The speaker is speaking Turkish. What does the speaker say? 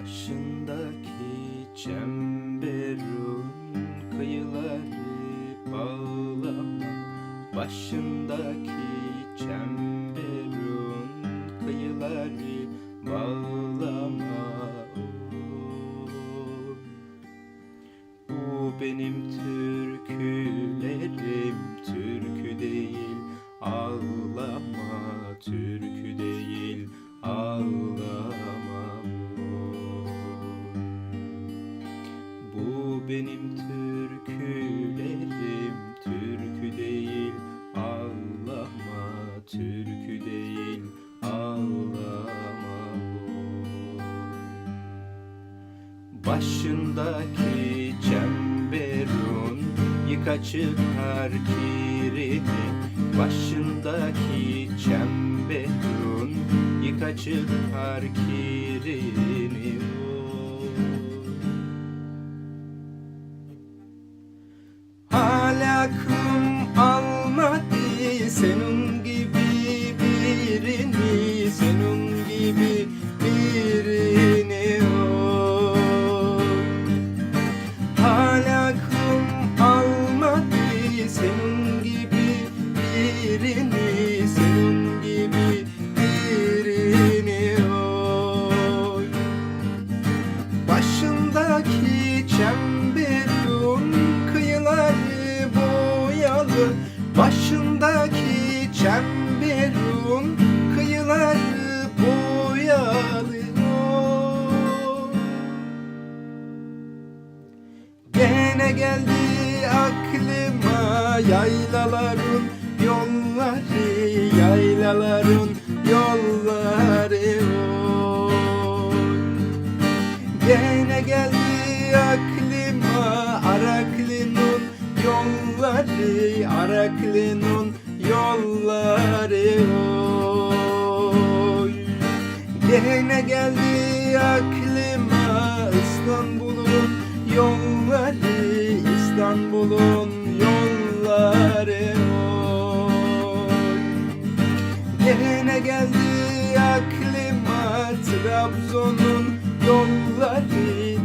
Başındaki çemberun kıyıları bağlama Başındaki çemberun kıyıları bağlama Bu benim türküm. Benim türkülerim. Türkü değil ağlama türkü değil ağlama Başındaki çemberun yıka çıkar kirini. Başındaki çemberun yıka çıkar kirini aklım almadı senin Başındaki çemberun kıyıları boyalı oy. Gene geldi aklıma yaylaların yolları Yaylaların yolları oy. Gene yolları Araklı'nın yolları oy. Gene geldi aklıma? İstanbul'un yolları İstanbul'un yolları oy. Gene geldi aklıma? Trabzon'un yolları